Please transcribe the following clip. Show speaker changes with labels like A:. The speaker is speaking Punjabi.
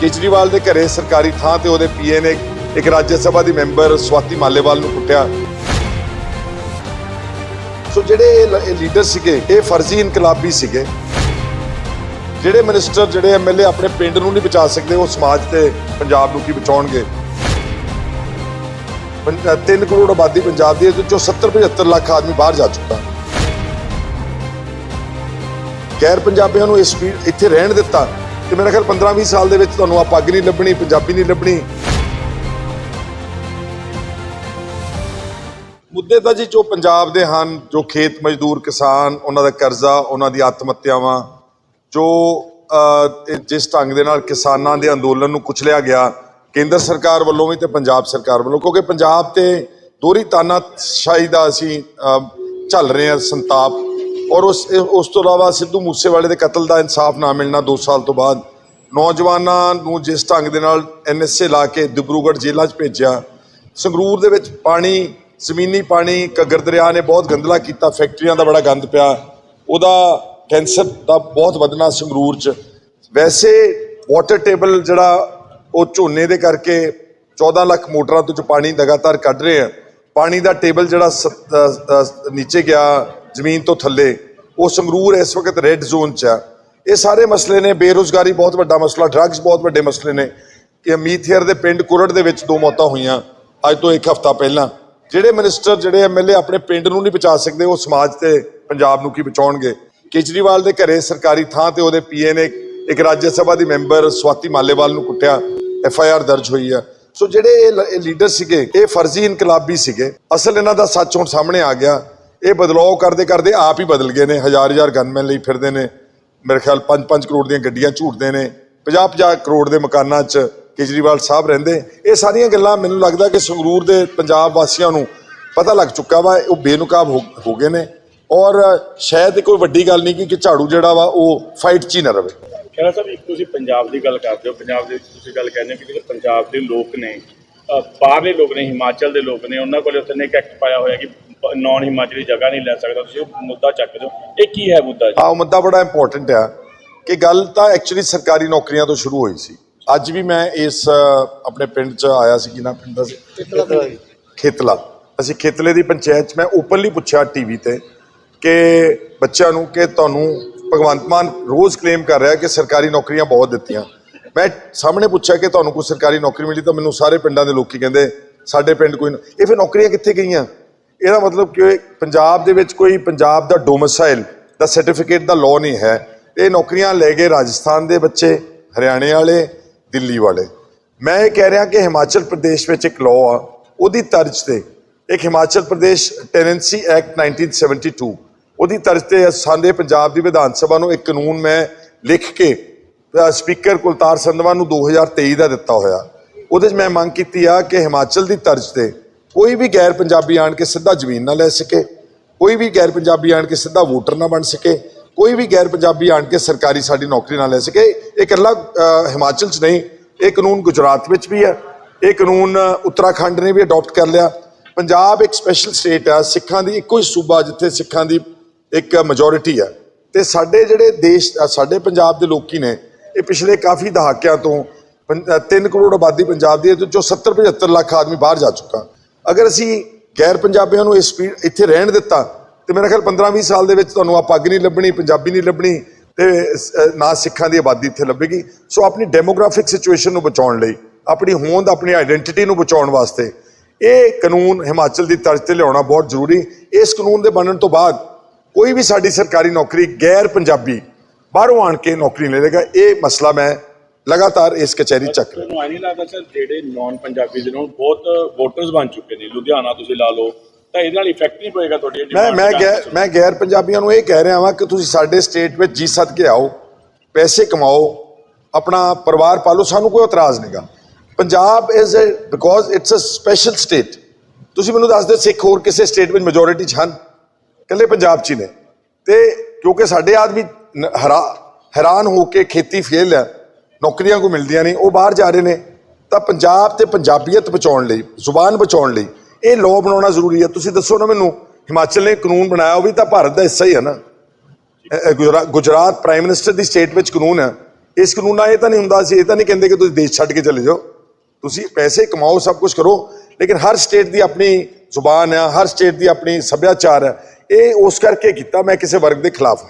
A: ਕੇਜਰੀਵਾਲ ਦੇ ਘਰੇ ਸਰਕਾਰੀ ਥਾਂ ਤੇ ਉਹਦੇ ਪੀਏ ਨੇ ਇੱਕ ਰਾਜ ਸਭਾ ਦੀ ਮੈਂਬਰ ਸਵਾਤੀ ਮਾਲੇਵਾਲ ਨੂੰ ਕੁੱਟਿਆ। ਸੋ ਜਿਹੜੇ ਇਹ ਲੀਡਰ ਸੀਗੇ ਇਹ ਫਰਜ਼ੀ ਇਨਕਲਾਬੀ ਸੀਗੇ। ਜਿਹੜੇ ਮਿਨਿਸਟਰ ਜਿਹੜੇ ਐਮਐਲਏ ਆਪਣੇ ਪਿੰਡ ਨੂੰ ਨਹੀਂ ਬਚਾ ਸਕਦੇ ਉਹ ਸਮਾਜ ਤੇ ਪੰਜਾਬ ਨੂੰ ਕੀ ਬਚਾਉਣਗੇ? 3 ਕਰੋੜ ਆਬਾਦੀ ਪੰਜਾਬ ਦੀ ਹੈ, ਜਿਹਦੇ 70 75 ਲੱਖ ਆਦਮੀ ਬਾਹਰ ਜਾ ਚੁੱਕਾ। ਗੈਰ ਪੰਜਾਬੀਆਂ ਨੂੰ ਇਸ ਸਪੀਡ ਇੱਥੇ ਰਹਿਣ ਦਿੱਤਾ। ਤੇ ਮੇਰਾ ਖਿਆਲ 15 20 ਸਾਲ ਦੇ ਵਿੱਚ ਤੁਹਾਨੂੰ ਆ ਪੱਗ ਨਹੀਂ ਲੱਭਣੀ ਪੰਜਾਬੀ ਨਹੀਂ ਲੱਭਣੀ। ਮੁੱਦੇ ਤਾਂ ਜੀ ਜੋ ਪੰਜਾਬ ਦੇ ਹਨ ਜੋ ਖੇਤ ਮਜ਼ਦੂਰ ਕਿਸਾਨ ਉਹਨਾਂ ਦਾ ਕਰਜ਼ਾ ਉਹਨਾਂ ਦੀ ਆਤਮ ਹੱਤਿਆਵਾਂ ਜੋ ਜਿਸ ਢੰਗ ਦੇ ਨਾਲ ਕਿਸਾਨਾਂ ਦੇ ਅੰਦੋਲਨ ਨੂੰ ਕੁਚਲਿਆ ਗਿਆ ਕੇਂਦਰ ਸਰਕਾਰ ਵੱਲੋਂ ਵੀ ਤੇ ਪੰਜਾਬ ਸਰਕਾਰ ਵੱਲੋਂ ਕਿਉਂਕਿ ਪੰਜਾਬ ਤੇ ਦੋਹਰੀ ਤਾਨਾਸ਼ਾਹੀ ਦਾ ਅਸੀਂ ਅਹ, ਝੱਲ ਰਹੇ ਹਾਂ ਸੰਤਾਪ ਔਰ ਉਸ ਉਸ ਤੋਂ ਇਲਾਵਾ ਸਿੱਧੂ ਮੂਸੇਵਾਲੇ ਦੇ ਕਤਲ ਦਾ ਇਨਸਾਫ ਨਾ ਮਿਲਣਾ 2 ਸਾਲ ਤੋਂ ਬਾਅਦ। ਨੌਜਵਾਨਾਂ ਨੂੰ ਜਿਸ ਢੰਗ ਦੇ ਨਾਲ ਐਨਐਸਏ ਲਾ ਕੇ ਦਿਬਰੂਗੜ੍ਹ ਜੇਲ੍ਹਾਂ 'ਚ ਭੇਜਿਆ, ਸੰਗਰੂਰ ਦੇ ਵਿੱਚ ਪਾਣੀ, ਜ਼ਮੀਨੀ ਪਾਣੀ, ਘੱਗਰ ਦਰਿਆ ਨੇ ਬਹੁਤ ਗੰਦਲਾ ਕੀਤਾ, ਫੈਕਟਰੀਆਂ ਦਾ ਬੜਾ ਗੰਦ ਪਿਆ। ਉਹਦਾ ਕੈਂਸਰ ਦਾ ਬਹੁਤ ਵਧਣਾ ਸੰਗਰੂਰ 'ਚ। ਵੈਸੇ ਵਾਟਰ ਟੇਬਲ ਜਿਹੜਾ ਉਹ ਝੋਨੇ ਦੇ ਕਰਕੇ 14 ਲੱਖ ਮੋਟਰਾਂ ਤੋਂ ਜੋ ਪਾਣੀ ਲਗਾਤਾਰ ਕੱਢ ਰਹੇ ਆ ਪਾਣੀ ਦਾ ਟੇਬਲ ਜਿਹੜਾ ਸੱਤ- ਨੀਚੇ ਗਿਆ, ਜ਼ਮੀਨ ਤੋਂ ਥੱਲੇ, ਉਹ ਸੰਗਰੂਰ ਇਸ ਵਕਤ ਰੈੱਡ ਜ਼ੋਨ 'ਚ ਆ। ਇਹ ਸਾਰੇ ਮਸਲੇ ਨੇ, ਬੇਰੋਜ਼ਗਾਰੀ ਬਹੁਤ ਵੱਡਾ ਮਸਲਾ ਡਰੱਗਸ ਬਹੁਤ ਵੱਡੇ ਮਸਲੇ ਨੇ। ਕਿ ਮੀਥੇਰ ਦੇ ਪਿੰਡ ਕੁਰੜ ਦੇ ਵਿੱਚ ਦੋ ਮੌਤਾਂ ਹੋਈਆਂ, ਅੱਜ ਤੋਂ ਇੱਕ ਹਫ਼ਤਾ ਪਹਿਲਾਂ। ਜਿਹੜੇ ਮਿਨਿਸਟਰ ਜਿਹੜੇ ਐਮਐਲਏ ਆਪਣੇ ਪਿੰਡ ਨੂੰ ਨਹੀਂ ਬਚਾ ਸਕਦੇ, ਉਹ ਸਮਾਜ ਤੇ ਪੰਜਾਬ ਨੂੰ ਕੀ ਬਚਾਉਣਗੇ ਕੇਜਰੀਵਾਲ ਦੇ ਘਰੇ ਸਰਕਾਰੀ ਥਾਂ ਤੇ ਉਹਦੇ ਪੀਏ ਨੇ ਇੱਕ ਰਾਜ ਸਭਾ ਦੀ ਮੈਂਬਰ ਸਵਾਤੀ ਮਾਲੇਵਾਲ ਨੂੰ ਕੁੱਟਿਆ। ਐਫ ਆਈ ਆਰ ਦਰਜ ਹੋਈ ਆ। ਸੋ ਜਿਹੜੇ ਇਹ ਲ- ਇਹ ਲੀਡਰ ਸੀਗੇ, ਇਹ ਫਰਜ਼ੀ ਇਨਕਲਾਬੀ ਸੀਗੇ, ਅਸਲ ਇਹਨਾਂ ਦਾ ਸੱਚ ਹੁਣ ਸਾਹਮਣੇ ਆ ਗਿਆ। ਇਹ ਬਦਲਾਅ ਕਰਦੇ ਕਰਦੇ ਆਪ ਹੀ ਬਦਲ ਗਏ ਨੇ, ਹਜ਼ਾਰ ਹਜ਼ਾਰ ਗਨਮੈਨ ਲਈ ਫਿਰਦੇ ਨੇ। ਮੇਰੇ ਖਿਆਲ 5-5 ਕਰੋੜ ਦੀਆਂ ਗੱਡੀਆਂ ਝੂਟਦੇ ਨੇ 50-50 ਕਰੋੜ ਦੇ ਮਕਾਨਾਂ 'ਚ ਕੇਜਰੀਵਾਲ ਸਾਹਿਬ ਰਹਿੰਦੇ। ਇਹ ਸਾਰੀਆਂ ਗੱਲਾਂ ਮੈਨੂੰ ਲੱਗਦਾ ਕਿ ਸੰਗਰੂਰ ਦੇ ਪੰਜਾਬ ਵਾਸੀਆਂ ਨੂੰ ਪਤਾ ਲੱਗ ਚੁੱਕਾ ਵਾ ਉਹ ਬੇਨਕਾਬ ਹੋ ਗਏ ਨੇ। ਔਰ ਸ਼ਾਇਦ ਕੋਈ ਵੱਡੀ ਗੱਲ ਨਹੀਂ ਕਿ- ਕਿ ਝਾੜੂ ਜਿਹੜਾ ਵਾ ਉਹ ਫਾਈਟ 'ਚ ਹੀ ਨਾ ਰਵੇ।
B: ਖੈਰਾ ਸਾਹਿਬ ਇੱਕ ਤੁਸੀਂ ਪੰਜਾਬ ਦੀ ਗੱਲ ਕਰਦੇ ਹੋ ਪੰਜਾਬ ਦੇ ਵਿੱਚ ਤੁਸੀਂ ਗੱਲ ਕਹਿੰਦੇ ਹੋ ਕਿ ਜਿਹੜੇ ਪੰਜਾਬ ਦੇ ਲੋਕ ਨੇ ਬਾਹਰਲੇ ਲੋਕ ਨੇ ਹਿਮਾਚਲ ਦੇ ਲੋਕ ਨੇ ਉਹਨਾਂ ਕੋਲੇ ਉੱਥੇ ਨੇ ਇੱਕ ਐਕਟ ਪਾਇਆ ਹੋਇਆ ਕਿ ਨੌਨ ਹਿਮਾਚਲੀ ਜਗ੍ਹਾ ਨਹੀਂ ਲੈ ਸਕਦਾ ਤੁਸੀਂ ਉਹ ਮੁੱਦਾ ਚੱਕਦੇ ਹੋ ਇਹ ਕੀ ਹੈ ਮੁੱਦਾ ਜੀ?
A: ਆ ਉਹ ਮੁੱਦਾ ਬੜਾ ਇੰਪੋਰਟੈਂਟ ਆ ਕਿ ਗੱਲ ਤਾਂ ਐਕਚੁਅਲੀ ਸਰਕਾਰੀ ਨੌਕਰੀਆਂ ਤੋਂ ਸ਼ੁਰੂ ਹੋਈ ਸੀ। ਅੱਜ ਵੀ ਮੈਂ ਇਸ ਆਪਣੇ ਪਿੰਡ 'ਚ ਆਇਆ ਸੀ ਕਿ ਨਾ ਪਿੰਡ ਦਾ ਸੀ? ਖੇਤਲਾ ਅਸੀਂ ਖੇਤਲੇ ਦੀ ਪੰਚਾਇਤ 'ਚ ਮੈਂ ਓਪਨਲੀ ਪੁੱਛਿਆ ਟੀਵੀ ਤੇ ਕਿ ਬੱਚਿਆਂ ਨੂੰ ਕਿ ਤੁਹਾਨੂੰ ਭਗਵੰਤ ਮਾਨ ਰੋਜ਼ ਕਲੇਮ ਕਰ ਰਿਹਾ ਕਿ ਸਰਕਾਰੀ ਨੌਕਰੀਆਂ ਬਹੁਤ ਦਿੱਤੀਆਂ। ਮੈਂ ਸਾਹਮਣੇ ਪੁੱਛਿਆ ਕਿ ਤੁਹਾਨੂੰ ਕੋਈ ਸਰਕਾਰੀ ਨੌਕਰੀ ਮਿਲੀ ਤਾਂ ਮੈਨੂੰ ਸਾਰੇ ਪਿੰਡਾਂ ਦੇ ਲੋਕੀ ਕਹਿੰਦੇ, ਸਾਡੇ ਪਿੰਡ ਕੋਈ ਇਹ ਫਿਰ ਨੌਕਰੀਆਂ ਕਿੱਥੇ ਗਈਆਂ? ਇਹਦਾ ਮਤਲਬ ਕਿ ਪੰਜਾਬ ਦੇ ਵਿੱਚ ਕੋਈ ਪੰਜਾਬ ਦਾ ਡੋਮਿਸਾਈਲ ਦਾ ਸਰਟੀਫਿਕੇਟ ਦਾ ਲਾਅ ਨਹੀਂ ਹੈ। ਇਹ ਨੌਕਰੀਆਂ ਲੈ ਗਏ ਰਾਜਸਥਾਨ ਦੇ ਬੱਚੇ, ਹਰਿਆਣੇ ਵਾਲੇ, ਦਿੱਲੀ ਵਾਲੇ। ਮੈਂ ਇਹ ਕਹਿ ਰਿਹਾ ਕਿ ਹਿਮਾਚਲ ਪ੍ਰਦੇਸ਼ ਵਿੱਚ ਇੱਕ ਲਾਅ ਆ, ਉਹਦੀ ਤਰਜ਼ ਤੇ ਇੱਕ ਹਿਮਾਚਲ ਪ੍ਰਦੇਸ਼ ਟੈਨੈਂਸੀ ਐਕਟ 1972 ਉਹਦੀ ਤਰਜ਼ ਤੇ ਸਾਡੇ ਪੰਜਾਬ ਦੀ ਵਿਧਾਨ ਸਭਾ ਨੂੰ ਇੱਕ ਕਾਨੂੰਨ ਮੈਂ ਲਿਖ ਕੇ ਸਪੀਕਰ ਕੁਲਤਾਰ ਸੰਧਵਾ ਨੂੰ 2023 ਦਾ ਦਿੱਤਾ ਹੋਇਆ। ਉਹਦੇ 'ਚ ਮੈਂ ਮੰਗ ਕੀਤੀ ਆ ਕਿ ਹਿਮਾਚਲ ਦੀ ਤਰਜ਼ ਤੇ ਕੋਈ ਵੀ ਗੈਰ ਪੰਜਾਬੀ ਆਣ ਕੇ ਸਿੱਧਾ ਜ਼ਮੀਨ ਨਾ ਲੈ ਸਕੇ, ਕੋਈ ਵੀ ਗੈਰ ਪੰਜਾਬੀ ਆਣ ਕੇ ਸਿੱਧਾ ਵੋਟਰ ਨਾ ਬਣ ਸਕੇ, ਕੋਈ ਵੀ ਗੈਰ ਪੰਜਾਬੀ ਆਣ ਕੇ ਸਰਕਾਰੀ ਸਾਡੀ ਨੌਕਰੀ ਨਾ ਲੈ ਸਕੇ। ਇਹ ਇਕੱਲਾ ਹਿਮਾਚਲ 'ਚ ਨਹੀਂ, ਇਹ ਕਾਨੂੰਨ ਗੁਜਰਾਤ ਵਿੱਚ ਵੀ ਹੈ। ਇਹ ਕਾਨੂੰਨ ਉੱਤਰਾਖੰਡ ਨੇ ਵੀ ਅਡਾਪਟ ਕਰ ਲਿਆ। ਪੰਜਾਬ ਇੱਕ ਸਪੈਸ਼ਲ ਸਟੇਟ ਆ, ਸਿੱਖਾਂ ਦੀ ਇੱਕੋ ਹੀ ਸੂਬਾ ਜਿੱਥੇ ਸਿੱਖਾਂ ਦੀ ਇੱਕ ਮੈਜੋਰਿਟੀ ਆ। ਤੇ ਸਾਡੇ ਜਿਹੜੇ ਦੇਸ਼ ਸਾਡੇ ਪੰਜਾਬ ਦੇ ਲੋਕੀ ਨੇ, ਇਹ ਪਿਛਲੇ ਕਾਫੀ ਦਹਾਕਿਆਂ ਤੋਂ 3 ਕਰੋੜ ਆਬਾਦੀ ਪੰਜਾਬ ਦੀ ਹੈ ਤੇ ਚੋਂ 70 75 ਲੱਖ ਆਦਮੀ ਬਾਹਰ ਜਾ ਚੁੱਕਾ। ਅਗਰ ਅਸੀਂ ਗੈਰ ਪੰਜਾਬੀਆਂ ਨੂੰ ਇਸ ਸਪੀਡ ਇੱਥੇ ਰਹਿਣ ਦਿੱਤਾ, ਤੇ ਮੇਰਾ ਖਿਆਲ 15 20 ਸਾਲ ਦੇ ਵਿੱਚ ਤੁਹਾਨੂੰ ਆ ਪੱਗ ਨਹੀਂ ਲੱਭਣੀ, ਪੰਜਾਬੀ ਨਹੀਂ ਲੱਭਣੀ, ਤੇ ਨਾ ਸਿੱਖਾਂ ਦੀ ਆਬਾਦੀ ਇੱਥੇ ਲੱਭੇਗੀ। ਸੋ ਆਪਣੀ ਡੈਮੋਗ੍ਰਾਫਿਕ ਸਿਚੁਏਸ਼ਨ ਨੂੰ ਬਚਾਉਣ ਲਈ, ਆਪਣੀ ਹੋਂਦ, ਆਪਣੀ ਆਇਡੈਂਟੀਟੀ ਨੂੰ ਬਚਾਉਣ ਵਾਸਤੇ, ਇਹ ਕਾਨੂੰਨ ਹਿਮਾਚਲ ਦੀ ਤਰਜ਼ ਤੇ ਲਿਆਉਣਾ ਬਹੁਤ ਜ਼ਰੂਰੀ। ਇਸ ਕਾਨੂੰਨ ਦੇ ਬਣਨ ਤੋਂ ਬਾਅਦ ਕੋਈ ਵੀ ਸਾਡੀ ਸਰਕਾਰੀ ਨੌਕਰੀ ਗੈਰ ਪੰਜਾਬੀ ਬਾਹਰੋਂ ਆਣ ਕੇ ਨੌਕਰੀ ਨਹੀਂ ਲਏਗਾ ਇਹ ਮਸਲਾ ਮੈਂ ਲਗਾਤਾਰ ਇਸ ਕਚਹਿਰੀ ਚੱਕ ਰਿਹਾ।
B: ਆਈ ਨਹੀਂ ਲੱਗਦਾ ਸਰ ਜਿਹੜੇ ਨੌਨ ਪੰਜਾਬੀ ਦੇ ਨੂੰ ਬਹੁਤ ਵੋਟਰਸ ਬਣ ਚੁੱਕੇ ਨੇ ਲੁਧਿਆਣਾ ਤੁਸੀਂ ਲਾ ਲਓ ਤਾਂ ਇਹਦੇ ਨਾਲ ਇਫੈਕਟ ਨਹੀਂ ਪਏਗਾ ਤੁਹਾਡੀ
A: ਮੈਂ ਮੈਂ ਮੈਂ ਗੈਰ ਪੰਜਾਬੀਆਂ ਨੂੰ ਇਹ ਕਹਿ ਰਿਹਾ ਹਾਂ ਕਿ ਤੁਸੀਂ ਸਾਡੇ ਸਟੇਟ ਵਿੱਚ ਜੀ ਸੱਦ ਕੇ ਆਓ ਪੈਸੇ ਕਮਾਓ ਆਪਣਾ ਪਰਿਵਾਰ ਪਾਲੋ ਸਾਨੂੰ ਕੋਈ ਇਤਰਾਜ਼ ਨਹੀਂਗਾ। Punjab is because it's a special state ਤੁਸੀਂ ਮੈਨੂੰ ਦੱਸ ਦਿਓ ਸਿੱਖ ਹੋਰ ਕਿਸੇ ਸਟੇਟ ਵਿੱਚ ਮੈਜੋਰਿਟੀ ਚ ਹਨ? ਇਕੱਲੇ ਪੰਜਾਬ 'ਚ ਹੀ ਨੇ। ਤੇ ਕਿਉਂਕਿ ਸਾਡੇ ਆਦਮੀ ਹੈਰਾਨ ਹੋ ਕੇ ਖੇਤੀ ਫੇਲ ਹੈ, ਨੌਕਰੀਆਂ ਕੋ ਮਿਲਦੀਆਂ ਨਹੀਂ, ਉਹ ਬਾਹਰ ਜਾ ਰਹੇ ਨੇ। ਤਾਂ ਪੰਜਾਬ ਤੇ ਪੰਜਾਬੀਅਤ ਬਚਾਉਣ ਲਈ, ਜ਼ੁਬਾਨ ਬਚਾਉਣ ਲਈ ਇਹ ਲਾਅ ਬਣਾਉਣਾ ਜ਼ਰੂਰੀ ਹੈ। ਤੁਸੀਂ ਦੱਸੋ ਨਾ ਮੈਨੂੰ, ਹਿਮਾਚਲ ਨੇ ਕਾਨੂੰਨ ਬਣਾਇਆ, ਉਹ ਵੀ ਤਾਂ ਭਾਰਤ ਦਾ ਹਿੱਸਾ ਹੀ ਹੈ ਨਾ। ਗੁਜਰਾਤ ਪ੍ਰਾਈਮ ਮਿਨਿਸਟਰ ਦੀ ਸਟੇਟ ਵਿੱਚ ਕਾਨੂੰਨ ਹੈ। ਇਸ ਕਾਨੂੰਨ ਨਾਲ ਇਹ ਤਾਂ ਨਹੀਂ ਹੁੰਦਾ ਸੀ, ਇਹ ਤਾਂ ਨਹੀਂ ਕਹਿੰਦੇ ਕਿ ਤੁਸੀਂ ਦੇਸ਼ ਛੱਡ ਕੇ ਚਲੇ ਜਾਓ। ਤੁਸੀਂ ਪੈਸੇ ਕਮਾਓ, ਸਭ ਕੁਝ ਕਰੋ। ਲੇਕਿਨ ਹਰ ਸਟੇਟ ਦੀ ਆਪਣੀ ਜ਼ੁਬਾਨ ਹੈ, ਹਰ ਸਟੇਟ ਦੀ ਆਪਣੀ ਸੱਭਿਆਚਾਰ ਹੈ। ਇਹ ਉਸ ਕਰਕੇ ਕੀਤਾ ਮੈਂ ਕਿਸੇ ਵਰਗ ਦੇ ਖਿਲਾਫ ਨਹੀਂ